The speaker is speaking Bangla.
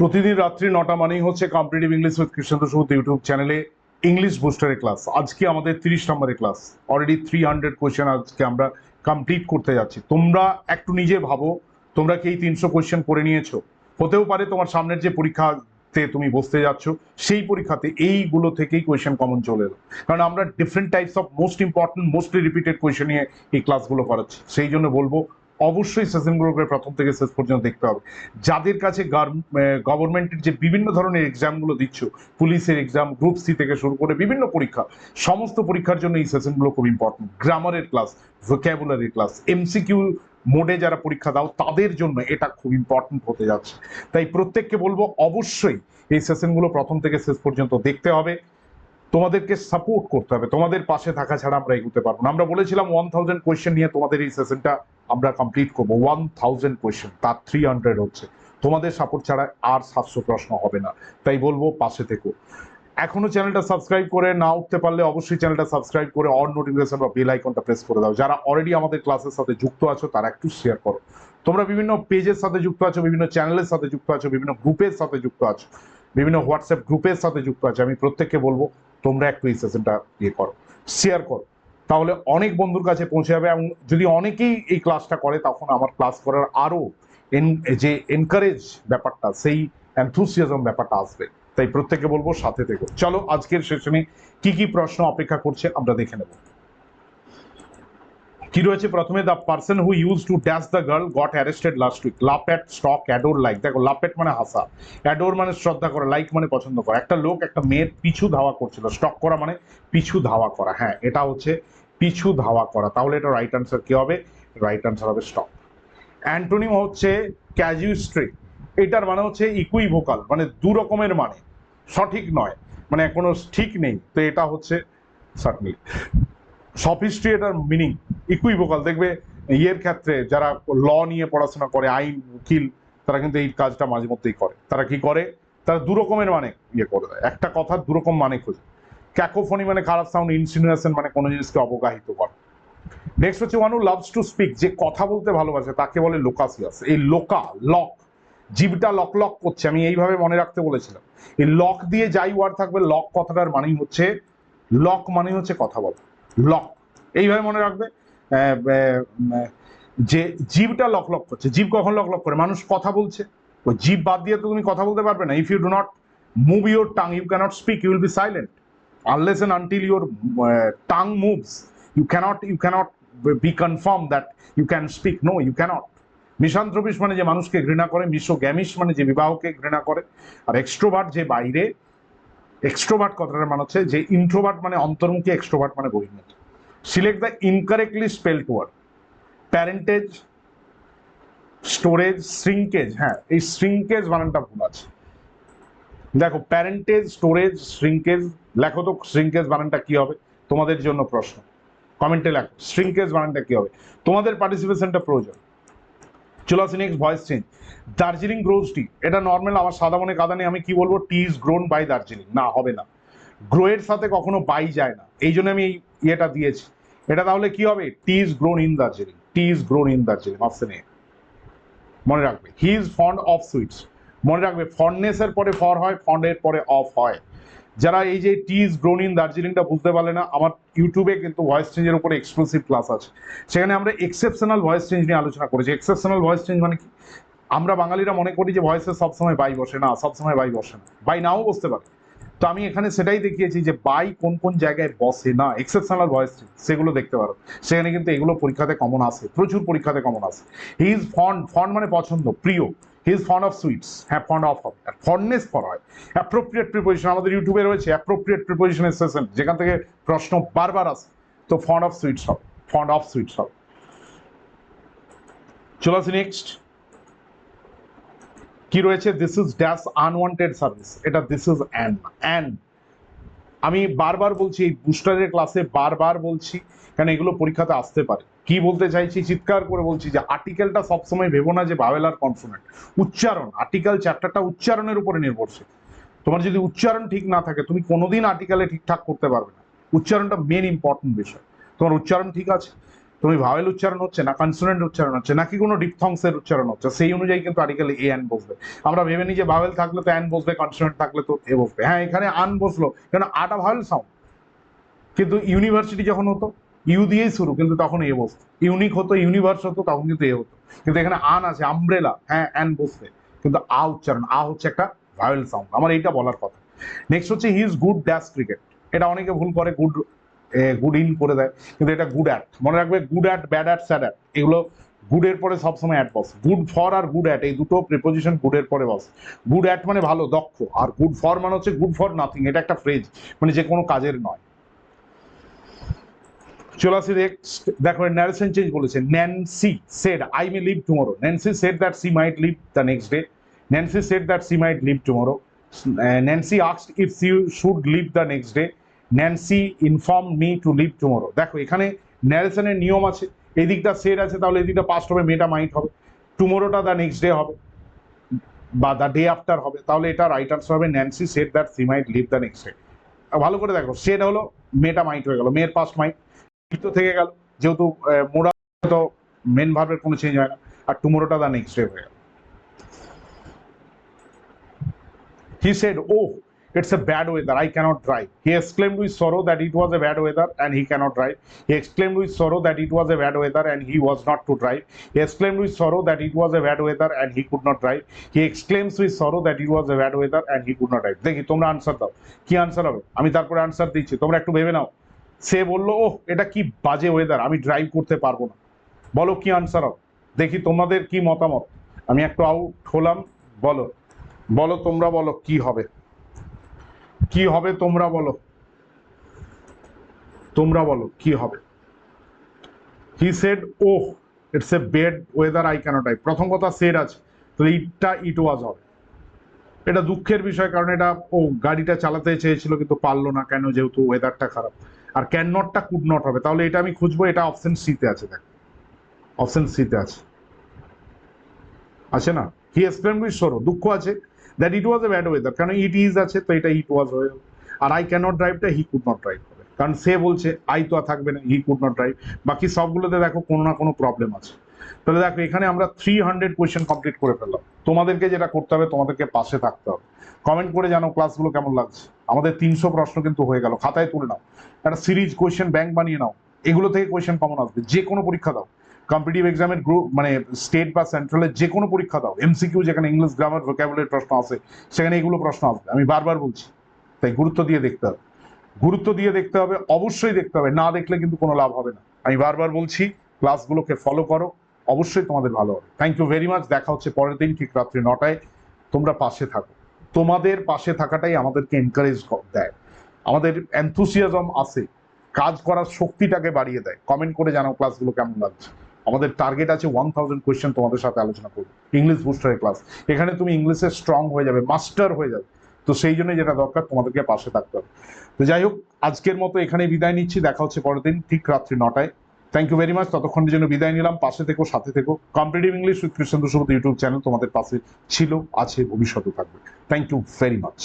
প্রতিদিন রাত্রি নটা মানেই হচ্ছে competitive English with Krishnendra Subodh YouTube চ্যানেলে ইংলিশ বুস্টারের ক্লাস আজকে আমাদের তিরিশ নম্বরের class already three hundred question আজকে আমরা কমপ্লিট করতে যাচ্ছি। তোমরা একটু নিজে ভাবো, তোমরা কি এই তিনশো কোয়েশ্চেন করে নিয়েছো? হতেও পারে তোমার সামনের যে পরীক্ষাতে তুমি বসতে যাচ্ছ, সেই পরীক্ষাতে এইগুলো থেকেই কোয়েশ্চেন কমন চলে এলো। কারণ আমরা different types of most important mostly repeated question নিয়ে এই ক্লাসগুলো করাচ্ছি। সেই জন্য বলব অবশ্যই সেশনগুলোকে প্রথম থেকে শেষ পর্যন্ত দেখতে হবে। যাদের কাছে গভর্নমেন্টের যে বিভিন্ন ধরনের এক্সামগুলো দিচ্ছ, পুলিশের এক্সাম গ্রুপ সি থেকে শুরু করে বিভিন্ন পরীক্ষা, সমস্ত পরীক্ষার জন্য এই সেশনগুলো খুব ইম্পর্টেন্ট গ্রামারের ক্লাস ভোক্যাবুলারি ক্লাস এমসিকিউ মোডে যারা পরীক্ষা দাও, তাদের জন্য এটা খুব ইম্পর্টেন্ট হতে যাচ্ছে। তাই প্রত্যেককে বলব, অবশ্যই এই সেশনগুলো প্রথম থেকে শেষ পর্যন্ত দেখতে হবে। তোমাদেরকে সাপোর্ট করতে হবে। তোমাদের পাশে থাকা ছাড়া আমরা এগোতে পারব না। আমরা বলেছিলাম ওয়ান থাউজেন্ড কোয়েশ্চেন নিয়ে তোমাদের এই সেশনটা আমরা কমপ্লিট করব। ওয়ান থাউজেন্ড কোয়েশ্চেন তার থ্রি হান্ড্রেড হচ্ছে। তোমাদের সাপোর্ট ছাড়া আর সাতশো প্রশ্ন হবে না। তাই বলব, পাশে থেকো। এখনও চ্যানেলটা সাবস্ক্রাইব করে না উঠতে পারলে অবশ্যই চ্যানেলটা সাবস্ক্রাইব করে অন নোটিফিকেশন বা বেল আইকনটা প্রেস করে দাও। যারা অলরেডি আমাদের ক্লাসের সাথে যুক্ত আছো, তারা একটু শেয়ার করো। তোমরা বিভিন্ন পেজের সাথে যুক্ত আছো, বিভিন্ন চ্যানেলের সাথে যুক্ত আছো, বিভিন্ন গ্রুপের সাথে যুক্ত আছো, বিভিন্ন হোয়াটসঅ্যাপ গ্রুপের সাথে যুক্ত আছো, আমি প্রত্যেককে বলব তোমরা একটু এই সেশনটা ইয়ে করো শেয়ার করো। তাহলে অনেক বন্ধুর কাছে পৌঁছে যাবে এবং যদি অনেকেই এই ক্লাসটা করে, তখন আমার ক্লাস করার আরও যে এনকারেজ ব্যাপারটা, সেই অ্যান্থুসিয়াজম ব্যাপারটা আসবে। তাই প্রত্যেকে বলব সাথে থেকো। চলো, আজকের সেশনে কি কি প্রশ্ন অপেক্ষা করছে আমরা দেখে নেব। কি রয়েছে? প্রথমে the person who use to dash the girl got arrested last week lappet stock adore like দেখো লাপেট মানে হাসা। অ্যাডোর মানে শ্রদ্ধা করা লাইক মানে পছন্দ করা। একটা লোক একটা মেয়ের পিছু ধাওয়া করছিল। স্টক করা মানে পিছু ধাওয়া করা। হ্যাঁ এটা হচ্ছে পিছু ধাওয়া করা। তাহলে এটা রাইট আনসার কি হবে? রাইট আনসার হবে স্টক অ্যান্টোনিম হচ্ছে ক্যাজুইস্ট্রি এটার মানে হচ্ছে ইকুই ভোকাল মানে দু রকমের মানে। সঠিক নয় মানে কোনো ঠিক নেই। তো এটা হচ্ছে সার্টনি সফিস্ট্রি এটার মিনিং ইকুই ভোকাল দেখবে ইয়ের ক্ষেত্রে যারা ল নিয়ে পড়াশোনা করে, আইন, উকিল, তারা কিন্তু এই কাজটা মাঝে মধ্যেই করে। তারা কি করে? তারা দু রকমের মানে ইয়ে করে দেয়। একটা কথার দু রকম মানে খোঁজে। ক্যাকোফোনি মানে খারাপ সাউন্ড ইনসিনুয়েশন মানে কোনো জিনিসকে অবগাহিত করা। নেক্সট হচ্ছে one who loves to speak যে কথা বলতে ভালোবাসে তাকে বলে লোকাসিয়াস। এই লোকা, লক, জীবটা লক লক করছে। আমি এইভাবে মনে রাখতে বলেছিলাম। এই লক দিয়ে যাই ওয়ার্ড থাকবে, লক কথাটার মানেই হচ্ছে, লক মানে হচ্ছে কথা বলা। লক। এইভাবে মনে রাখবে। যে জীবটা লক লক করছে, জীব কখন লক লক করে? মানুষ কথা বলছে। ওই জীব বাদ দিয়ে তো তুমি কথা বলতে পারবে না। If you do not move your tongue you cannot speak you will be silent unless and until your tongue moves you cannot you cannot be confirm that you can speak no you cannot misanthropist মানে যে মানুষকে ঘৃণা করে মিশোগ্যামিস মানে যে বিবাহকে ঘৃণা করে। আর এক্সট্রোভার্ট যে বাইরে এক্সট্রোভার্ট কথাটার মানে হচ্ছে যে ইন্ট্রোভার্ট মানে অন্তর্মুখী এক্সট্রোভার্ট মানে বহির্মুখী। Select the incorrectly spelled word parentage storage shrinkage হ্যাঁ এই শ্রিঙ্কেজ বানানটা ভুল আছে। দেখো প্যারেন্টেজ স্টোরেজ শ্রিঙ্কেজ লেখো তো শ্রিঙ্কেজ বানানটা কি হবে? তোমাদের জন্য প্রশ্ন। কমেন্টে লেখো শ্রিঙ্কেজ বানানটা কি হবে? তোমাদের পার্টিসিপেশনটা প্রয়োজন। চলে আসি next voice change Darjeeling grows tea এটা নর্মাল আমার সাদা মনে কাদা নেই, আমি কি বলব? Tea is grown by Darjeeling. না, হবে না। গ্রোয়ের সাথে কখনো বাই যায় না। এই জন্য আমি এই ইয়েটা দিয়েছি। এটা তাহলে কি হবে? Tea is grown in Darjeeling tea is grown in Darjeeling option এ মনে রাখবে he is fond of sweets মনে রাখবে ফন্ডনেসের পরে ফর হয় ফন্ডের পরে অফ হয়। যারা এই যে টি ইজ গ্রোন ইন দার্জিলিংটা বুঝতে পারলে না, আমার ইউটিউবে কিন্তু ভয়েস চেঞ্জের উপরে এক্সক্লুসিভ ক্লাস আছে। সেখানে আমরা এক্সেপশনাল ভয়েস চেঞ্জ নিয়ে আলোচনা করেছি। এক্সেপশনাল ভয়েস চেঞ্জ মানে কি? আমরা বাঙালিরা মনে করি যে ভয়েসে সবসময় বাই বসে না, সবসময় বাই বসে না। বাই নাও বসতে পারে তো আমি এখানে সেটাই দেখিয়েছি যে বাই কোন কোন জায়গায় বসে না এক্সেপশনাল ভয়েস সেগুলো দেখতে পারো। সেখানে কিন্তু এগুলো পরীক্ষাতে কমন আসে, প্রচুর পরীক্ষাতে কমন আসে। হি ইজ ফন্ড ফন্ড মানে পছন্দ, প্রিয়। He is fond of sweets হ্যাঁ ফন্ড অফ হবে আর ফন্ডনেস ফর হয় অ্যাপ্রোপ্রিয়েট প্রিপোজিশন আমাদের ইউটিউবে রয়েছে অ্যাপ্রোপ্রিয়েট প্রিপোজিশনের সেশন যেখান থেকে প্রশ্ন বারবার আসে। তো ফন্ড অফ সুইটস হবে ফন্ড অফ সুইটস হবে। চলে আসি নেক্সট কি রয়েছে? This is dash unwanted service এটা দিস ইজ অ্যান অ্যান আমি বারবার বলছি, এই বুস্টারের ক্লাসে বারবার বলছি কারণ এগুলো পরীক্ষাতে আসতে পারে। কি বলতে চাইছি? চিৎকার করে বলছি যে আর্টিকেলটা সবসময় ভেবো না যে ভাওয়েল আর কনসোনেন্ট উচ্চারণ আর্টিকেল চ্যাপ্টারটা উচ্চারণের উপরে নির্ভরশীল। তোমার যদি উচ্চারণ ঠিক না থাকে, তুমি কোনোদিন আর্টিকেলে ঠিকঠাক করতে পারবে না। উচ্চারণটা মেন ইম্পর্টেন্ট বিষয়। তোমার উচ্চারণ ঠিক আছে? তুমি ভাওয়েল উচ্চারণ হচ্ছে না কনসোনেন্ট উচ্চারণ হচ্ছে, নাকি কোনো ডিপথংসের উচ্চারণ হচ্ছে? সেই অনুযায়ী কিন্তু আর্টিকেল এ অ্যান বসবে। আমরা ভেবে নিই যে ভাওয়েল থাকলে তো অ্যান বসবে কনসোনেন্ট থাকলে তো এ বসবে। হ্যাঁ এখানে আন বসল, কেন আটা ভাওয়েল সাউন্ড কিন্তু ইউনিভার্সিটি যখন হতো, ইউ দিয়েই শুরু, কিন্তু তখন এ বসতো। ইউনিক হতো ইউনিভার্স হতো, তখন কিন্তু এ হতো। কিন্তু এখানে আন আছে আমব্রেলা হ্যাঁ অ্যান বসবে। কিন্তু আ উচ্চারণ, আ হচ্ছে একটা ভায়োল সাউন্ড আমার এইটা বলার কথা। নেক্সট হচ্ছে he is good dash cricket এটা অনেকে ভুল করে গুড গুড ইন করে দেয়। কিন্তু এটা গুড অ্যাট মনে রাখবে good at bad at sad at এগুলো গুডের পরে সবসময় অ্যাট বস গুড ফর আর গুড অ্যাট এই দুটো প্রিপোজিশন গুডের পরে বস গুড অ্যাট মানে ভালো, দক্ষ। আর গুড ফর মানে হচ্ছে গুড ফর নাথিং এটা একটা ফ্রেজ মানে যে কোনো কাজের নয়। চলে আসি নেক্সট দেখো ন্যারেশন চেঞ্জ বলেছে। Nancy said I may leave tomorrow Nancy said that she might leave the next day Nancy said that she might leave tomorrow Nancy asked if she should leave the next day Nancy inform me to leave tomorrow দেখো, এখানে ন্যারেশনের নিয়ম আছে। এদিকটা দিকটা সেড আছে, তাহলে এদিকটা পাস্ট হবে, মেয়েটা মাইট হবে। টুমোরোটা দ্য নেক্সট ডে হবে, বা দ্য ডে আফটার হবে। তাহলে এটা রাইট আনসার হবে। Nancy said that she might leave the next day ভালো করে দেখো সেড হলো, মেয়েটা মাইট হয়ে গেল, মেয়ের পাস্ট মাইট তো থেকে গেল, যেহেতু মোড়া, তো মেন ভার্বের কোনো চেঞ্জ হয় না। আর টুমোরোটা দ্য নেক্সট ডে হয়ে গেল। He said oh it's a bad weather I cannot drive he exclaimed with sorrow that it was a bad weather and he cannot drive he exclaimed with sorrow that it was a bad weather and he was not to drive he exclaimed with sorrow that it was a bad weather and he could not drive he exclaims with sorrow that it was a bad weather and he could not drive দেখি তোমরা আনসার দাও। কি আনসার হবে? আমি তারপরে আনসার দিচ্ছি। তোমরা একটু ভেবে নাও। সে বলল, ওহ, এটা কি বাজে ওয়েদার আমি ড্রাইভ করতে পারব না। বলো, কি আনসার হবে? দেখি তোমাদের কি মতামত। আমি একটু আউট হলাম, বলো। বলো, তোমরা বলো, কি হবে? কি হবে তোমরা বলো। তোমরা বলো, কি হবে? He said oh it's a bad weather I cannot drive প্রথম কথা সেড আছে। তাহলে ইটটা ইট ওয়াজ হবে এটা দুঃখের বিষয়, কারণ এটা, ও গাড়িটা চালাতে চেয়েছিল, কিন্তু পারল না কেন, যেহেতু ওয়েদারটা খারাপ। আর ক্যান নটটা কুড নট হবে। তাহলে এটা আমি খুঁজবো, এটা অপশন সিতে আছে, দেখ। অপশন সিতে আছে। আছে না? হি এক্সপ্লেন উইথ সরো দুঃখ আছে। That it was a bad weather কারণ ইট ইজ আছে, তো এটা ইট ওয়াজ হয়ে। আর আই ক্যান নট ড্রাইভটা হি কুড নট ড্রাইভ হবে কারণ সে বলছে আই তো আর থাকবে না হি কুড নট ড্রাইভ বাকি সবগুলোতে দেখো কোনো না কোনো প্রবলেম আছে। তাহলে দেখো, এখানে আমরা থ্রি হান্ড্রেড কোয়েশ্চেন কমপ্লিট করে ফেললাম। তোমাদেরকে যেটা করতে হবে, তোমাদেরকে পাশে থাকতে হবে। কমেন্ট করে জানো ক্লাসগুলো কেমন লাগছে। আমাদের তিনশো প্রশ্ন কিন্তু হয়ে গেল। খাতায় তুলে নাও। একটা সিরিজ কোয়েশ্চেন ব্যাংক বানিয়ে নাও। এগুলো থেকে কোয়েশ্চেন কমন আসবে। যে কোনো পরীক্ষা দাও। কম্পিটিভ এক্সামের গ্রুপ মানে স্টেট বা সেন্ট্রালের যে কোনো পরীক্ষা দাও। এমসিকিউ যেখানে ইংলিশ গ্রামার ভোকাবুলারি প্রশ্ন আসে সেখানে এগুলো প্রশ্ন আসবে। আমি বারবার বলছি, তাই গুরুত্ব দিয়ে দেখতে হবে। গুরুত্ব দিয়ে দেখতে হবে, অবশ্যই দেখতে হবে। না দেখলে কিন্তু কোনো লাভ হবে না। আমি বারবার বলছি ক্লাসগুলোকে ফলো করো। অবশ্যই তোমাদের ভালো হবে। থ্যাংক ইউ ভেরি মাচ দেখা হচ্ছে পরের দিন, ঠিক রাত্রি নটায়। তোমরা পাশে থাকো। তোমাদের পাশে থাকাটাই আমাদেরকে এনকারেজ দেয়। আমাদের এনথুসিয়াজম আসে কাজ করার শক্তিটাকে বাড়িয়ে দেয়। কমেন্ট করে জানাও ক্লাসগুলো কেমন লাগছে। আমাদের টার্গেট আছে ওয়ান থাউজেন্ড কোয়েশ্চেন তোমাদের সাথে আলোচনা করব। ইংলিশ বুস্টারের ক্লাস এখানে তুমি ইংলিশে স্ট্রং হয়ে যাবে মাস্টার হয়ে যাবে। তো সেই জন্য যেটা দরকার, তোমাদেরকে পাশে থাকতে হবে। তো যাই হোক, আজকের মতো এখানে বিদায় নিচ্ছি। দেখা হচ্ছে পরের দিন, ঠিক রাত্রি নটায়। থ্যাংক ইউ ভেরি মাচ ততক্ষণের জন্য বিদায় নিলাম। পাশে থেকো, সাথে থেকো। Competitive English with Krishna YouTube channel তোমাদের পাশে ছিল, আছে ভবিষ্যতে থাকবে। Thank you very much